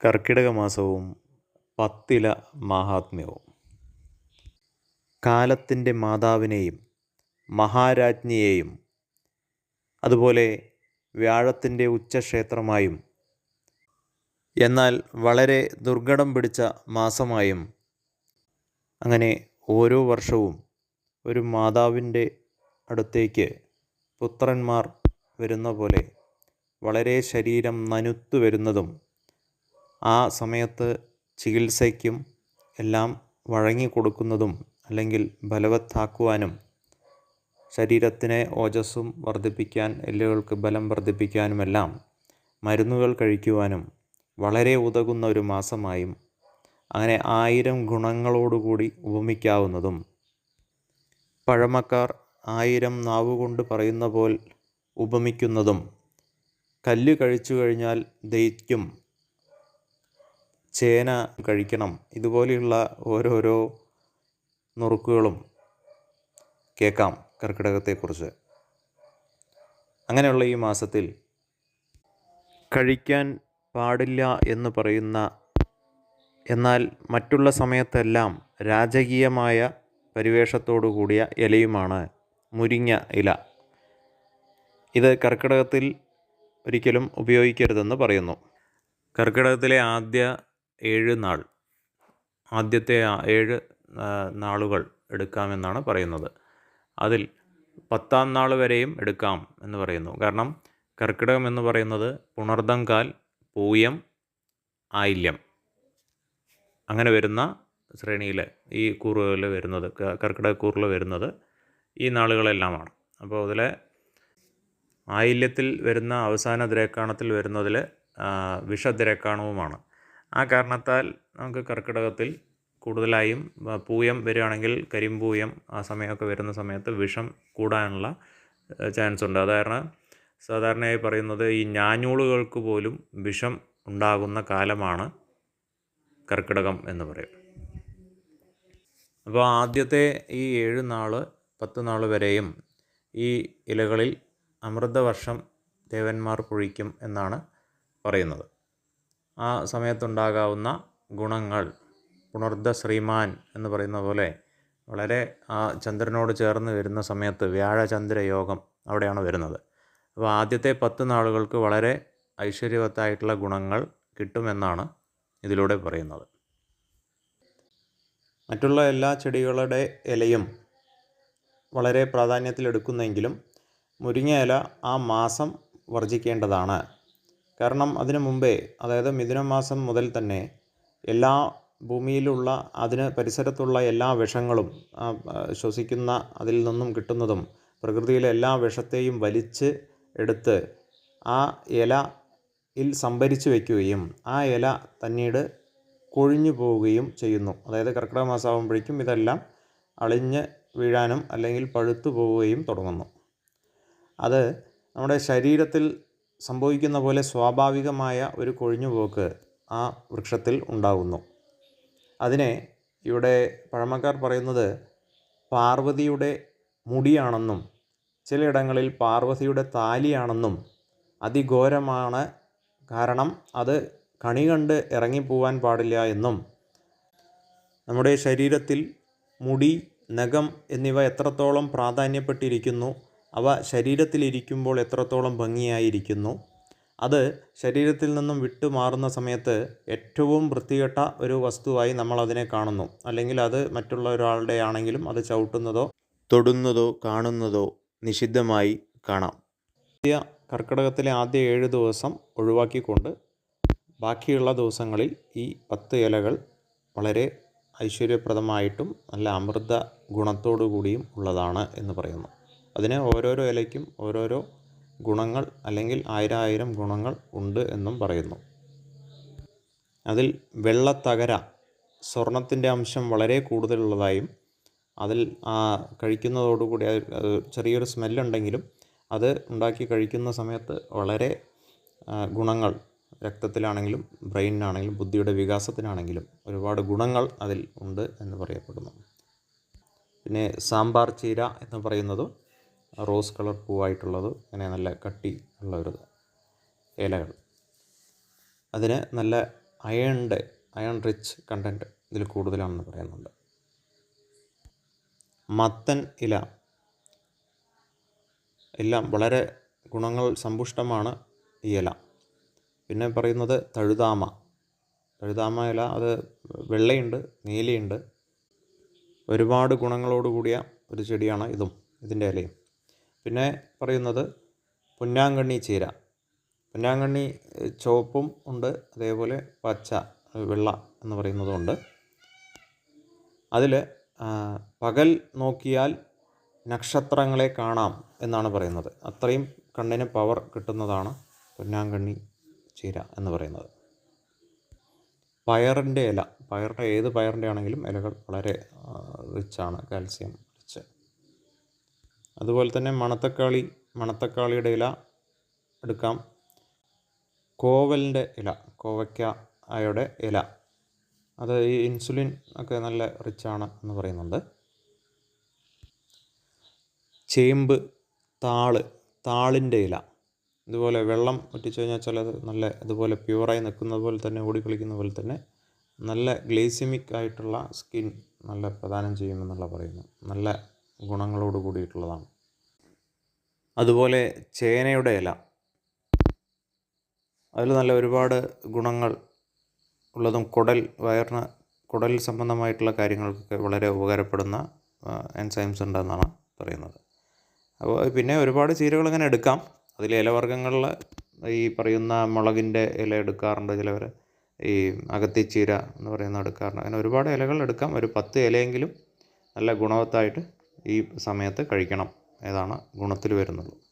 കർക്കിടക മാസവും പത്തില മാഹാത്മ്യവും. കാലത്തിന്റെ മാതാവിനെയും മഹാരാജ്ഞിയെയും അതുപോലെ വ്യാഴത്തിന്റെ ഉച്ചക്ഷേത്രമായും എന്നാൽ വളരെ ദുർഘടം പിടിച്ച മാസമായും അങ്ങനെ ഓരോ വർഷവും ഒരു മാതാവിന്റെ അടുത്തേക്ക് പുത്രന്മാർ വരുന്ന പോലെ വളരെ ശരീരം നനുത്തു വരുന്നതും ആ സമയത്ത് ചികിത്സയ്ക്കും എല്ലാം വഴങ്ങി കൊടുക്കുന്നതും അല്ലെങ്കിൽ ബലവത്താക്കുവാനും ശരീരത്തിനെ ഓജസ്സും വർദ്ധിപ്പിക്കാൻ എല്ലുകൾക്ക് ബലം വർദ്ധിപ്പിക്കാനുമെല്ലാം മരുന്നുകൾ കഴിക്കുവാനും വളരെ ഉതകുന്ന ഒരു മാസമായും അങ്ങനെ ആയിരം ഗുണങ്ങളോടുകൂടി ഉപമിക്കാവുന്നതും. പഴമക്കാർ ആയിരം നാവുകൊണ്ട് പറയുന്ന പോൽ ഉപമിക്കുന്നതും. കല്ല് കഴിച്ചു കഴിഞ്ഞാൽ ദഹിക്കും. ചേന കഴിക്കണം. ഇതുപോലെയുള്ള ഓരോരോ നുറുക്കുകളും കേൾക്കാം കർക്കിടകത്തെക്കുറിച്ച്. അങ്ങനെയുള്ള ഈ മാസത്തിൽ കഴിക്കാൻ പാടില്ല എന്ന് പറയുന്ന എന്നാൽ മറ്റുള്ള സമയത്തെല്ലാം രാജകീയമായ പരിവേഷത്തോടു കൂടിയ ഇലയുമാണ് മുരിങ്ങ ഇല. ഇത് കർക്കിടകത്തിൽ ഒരിക്കലും ഉപയോഗിക്കരുതെന്ന് പറയുന്നു. കർക്കിടകത്തിലെ ആദ്യ ഏഴ് നാൾ. ആദ്യത്തെ ഏഴ് നാളുകൾ എടുക്കാമെന്നാണ് പറയുന്നത്. അതിൽ പത്താം നാൾ വരെയും എടുക്കാം എന്ന് പറയുന്നു. കാരണം കർക്കിടകം എന്ന് പറയുന്നത് പുണർദങ്കാൽ പൂയം ആയില്യം. അങ്ങനെ വരുന്ന ശ്രേണിയിൽ ഈ കൂറുകളിൽ വരുന്നത് കർക്കിടക കർക്കിടകക്കൂറിൽ വരുന്നത് ഈ നാളുകളെല്ലാമാണ്. അപ്പോൾ അതിൽ ആയില്യത്തിൽ വരുന്ന അവസാന ദ്രേക്കാണത്തിൽ വരുന്നതിൽ വിഷദ്രേക്കാണവുമാണ്. ആ കാരണത്താൽ നമുക്ക് കർക്കിടകത്തിൽ കൂടുതലായും പൂയം വരികയാണെങ്കിൽ കരിമ്പൂയം ആ സമയമൊക്കെ വരുന്ന സമയത്ത് വിഷം കൂടാനുള്ള ചാൻസ് ഉണ്ട്. അത് കാരണം സാധാരണയായി പറയുന്നത് ഈ ഞാഞ്ഞൂളുകൾക്ക് പോലും വിഷം ഉണ്ടാകുന്ന കാലമാണ് കർക്കിടകം എന്ന് പറയും. അപ്പോൾ ആദ്യത്തെ ഈ ഏഴ് നാൾ പത്ത് നാൾ വരെയും ഈ ഇലകളിൽ അമൃതവർഷം ദേവന്മാർ പൊഴിക്കും എന്നാണ് പറയുന്നത്. ആ സമയത്തുണ്ടാകാവുന്ന ഗുണങ്ങൾ. പുണർദ ശ്രീമാൻ എന്ന് പറയുന്ന പോലെ വളരെ ആ ചന്ദ്രനോട് ചേർന്ന് വരുന്ന സമയത്ത് വ്യാഴചന്ദ്ര യോഗം അവിടെയാണ് വരുന്നത്. അപ്പോൾ ആദ്യത്തെ പത്ത് നാളുകൾക്ക് വളരെ ഐശ്വര്യവത്തായിട്ടുള്ള ഗുണങ്ങൾ കിട്ടുമെന്നാണ് ഇതിലൂടെ പറയുന്നത്. മറ്റുള്ള എല്ലാ ചെടികളുടെ ഇലയും വളരെ പ്രാധാന്യത്തിലെടുക്കുന്നെങ്കിലും മുരിങ്ങ ഇല ആ മാസം വർജിക്കേണ്ടതാണ് കാരണം അതിനു മുമ്പേ അതായത് മിഥുനം മാസം മുതൽ തന്നെ എല്ലാ ഭൂമിയിലുള്ള അതിന് പരിസരത്തുള്ള എല്ലാ വിഷങ്ങളും ശ്വസിക്കുന്ന അതിൽ നിന്നും കിട്ടുന്നതും പ്രകൃതിയിലെ എല്ലാ വിഷത്തെയും വലിച്ച് എടുത്ത് ആ ഇലയിൽ സംഭരിച്ചു വയ്ക്കുകയും ആ ഇല പിന്നീട് കൊഴിഞ്ഞു പോവുകയും ചെയ്യുന്നു. അതായത് കർക്കിടക മാസമാകുമ്പോഴേക്കും ഇതെല്ലാം അളിഞ്ഞ് വീഴാനും അല്ലെങ്കിൽ പഴുത്തു പോവുകയും തുടങ്ങുന്നു. അത് നമ്മുടെ ശരീരത്തിൽ സംഭവിക്കുന്ന പോലെ സ്വാഭാവികമായ ഒരു കൊഴിഞ്ഞുപോക്ക് ആ വൃക്ഷത്തിൽ ഉണ്ടാകുന്നു അതിനെ ഇവിടെ പഴമക്കാർ പറയുന്നത് പാർവതിയുടെ മുടിയാണെന്നും ചിലയിടങ്ങളിൽ പാർവതിയുടെ താലിയാണെന്നും അതിഘോരമാണ് കാരണം അത് കണി കണ്ട് ഇറങ്ങിപ്പോവാൻ പാടില്ല എന്നും. നമ്മുടെ ശരീരത്തിൽ മുടി നഖം എന്നിവ എത്രത്തോളം പ്രാധാന്യപ്പെട്ടിരിക്കുന്നു അവ ശരീരത്തിലിരിക്കുമ്പോൾ എത്രത്തോളം ഭംഗിയായിരിക്കുന്നു? അത് ശരീരത്തിൽ നിന്നും വിട്ടു മാറുന്ന സമയത്ത് ഏറ്റവും വൃത്തികെട്ട ഒരു വസ്തുവായി നമ്മൾ അതിനെ കാണുന്നു. അല്ലെങ്കിൽ അത് മറ്റുള്ള ഒരാളുടെ ആണെങ്കിലും അത് ചവിട്ടുന്നതോ തൊടുന്നതോ കാണുന്നതോ നിഷിദ്ധമായി കാണാം. ആദ്യ കർക്കിടകത്തിലെ ആദ്യ ഏഴ് ദിവസം ഒഴിവാക്കിക്കൊണ്ട് ബാക്കിയുള്ള ദിവസങ്ങളിൽ ഈ പത്ത് ഇലകൾ വളരെ ഐശ്വര്യപ്രദമായിട്ടും നല്ല അമൃത ഗുണത്തോടു കൂടിയും ഉള്ളതാണ് എന്ന് പറയുന്നു. അതിന് ഓരോരോ ഇലയ്ക്കും ഓരോരോ ഗുണങ്ങൾ അല്ലെങ്കിൽ ആയിരം ആയിരം ഗുണങ്ങൾ ഉണ്ട് എന്നും പറയുന്നു. അതിൽ വെള്ളത്തകര സ്വർണത്തിന്റെ അംശം വളരെ കൂടുതലുള്ളതായും അതിൽ കഴിക്കുന്നതോടുകൂടി ചെറിയൊരു സ്മെല്ലുണ്ടെങ്കിലും അത് ഉണ്ടാക്കി കഴിക്കുന്ന സമയത്ത് വളരെ ഗുണങ്ങൾ രക്തത്തിലാണെങ്കിലും ബ്രെയിനിനാണെങ്കിലും ബുദ്ധിയുടെ വികാസത്തിനാണെങ്കിലും ഒരുപാട് ഗുണങ്ങൾ അതിൽ ഉണ്ട് എന്ന് പറയപ്പെടുന്നു. പിന്നെ സാമ്പാർ ചീര എന്ന് പറയുന്നതും റോസ് കളർ പൂവായിട്ടുള്ളത് അങ്ങനെ നല്ല കട്ടി ഉള്ള ഒരു ഇലകൾ. അതിന് നല്ല അയണിന്റെ അയൺ റിച്ച് കണ്ടന്റ് ഇതിൽ കൂടുതലാണെന്ന് പറയുന്നുണ്ട്. മത്തൻ ഇല. എല്ലാം വളരെ ഗുണങ്ങൾ സമ്പുഷ്ടമാണ് ഈ ഇല. പിന്നെ പറയുന്നത് തഴുതാമ. തഴുതാമ ഇല അത് വെള്ളയുണ്ട് നീലയുണ്ട്. ഒരുപാട് ഗുണങ്ങളോട് കൂടിയ ഒരു ചെടിയാണ് ഇതും ഇതിന്റെ ഇലയും. പിന്നെ പറയുന്നത് പൊന്നാങ്കണ്ണി ചീര. പൊന്നാങ്കണ്ണി ചുവപ്പും ഉണ്ട് അതേപോലെ പച്ച വെള്ള എന്ന് പറയുന്നതുമുണ്ട് അതിൽ പകൽ നോക്കിയാൽ നക്ഷത്രങ്ങളെ കാണാം എന്നാണ് പറയുന്നത്. അത്രയും കണ്ണിന് പവർ കിട്ടുന്നതാണ് പൊന്നാങ്കണ്ണി ചീര എന്ന് പറയുന്നത്. പയറിന്റെ ഇല. പയറിന്റെ ഏത് പയറിന്റെ ആണെങ്കിലും ഇലകൾ വളരെ റിച്ചാണ് കാൽസ്യം അതുപോലെ തന്നെ മണത്തക്കാളി മണത്തക്കാളിയുടെ ഇല എടുക്കാം. കോവലിന്റെ ഇല കോവയ്ക്കയുടെ ഇല. അത് ഈ ഇൻസുലിൻ ഒക്കെ നല്ല റിച്ചാണ് എന്ന് പറയുന്നുണ്ട്. ചേമ്പ് താൾ താളിന്റെ ഇല. ഇതുപോലെ വെള്ളം ഒറ്റിച്ച് കഴിഞ്ഞാൽ ചിലത് നല്ല ഇതുപോലെ പ്യുവറായി നിൽക്കുന്നത് പോലെ തന്നെ ഓടിക്കളിക്കുന്ന പോലെ തന്നെ നല്ല ഗ്ലേസിമിക് ആയിട്ടുള്ള സ്കിൻ നല്ല പ്രദാനം ചെയ്യുമെന്നുള്ള പറയുന്നു. നല്ല ഗുണങ്ങളോട് കൂടിയിട്ടുള്ളതാണ്. അതുപോലെ ചേനയുടെ ഇല. അതിൽ നല്ല ഒരുപാട് ഗുണങ്ങൾ ഉള്ളതും കുടൽ വയറിന് കുടൽ സംബന്ധമായിട്ടുള്ള കാര്യങ്ങൾക്കൊക്കെ വളരെ ഉപകാരപ്പെടുന്ന എൻസൈംസ് ഉണ്ടെന്നാണ് പറയുന്നത്. അപ്പോൾ പിന്നെ ഒരുപാട് ചീരകൾ ഇങ്ങനെ എടുക്കാം. അതിൽ ഇലവർഗങ്ങളിൽ ഈ പറയുന്ന മുളകിന്റെ ഇല എടുക്കാറുണ്ട്. ചിലവർ ഈ അകത്തിച്ചീര എന്ന് പറയുന്ന എടുക്കാറുണ്ട്. അങ്ങനെ ഒരുപാട് ഇലകൾ എടുക്കാം. ഒരു പത്ത് ഇലയെങ്കിലും നല്ല ഗുണവത്തായിട്ട് ഈ സമയത്ത് കഴിക്കണം. ഏതാണ് ഗുണത്തിൽ വരുന്നത്.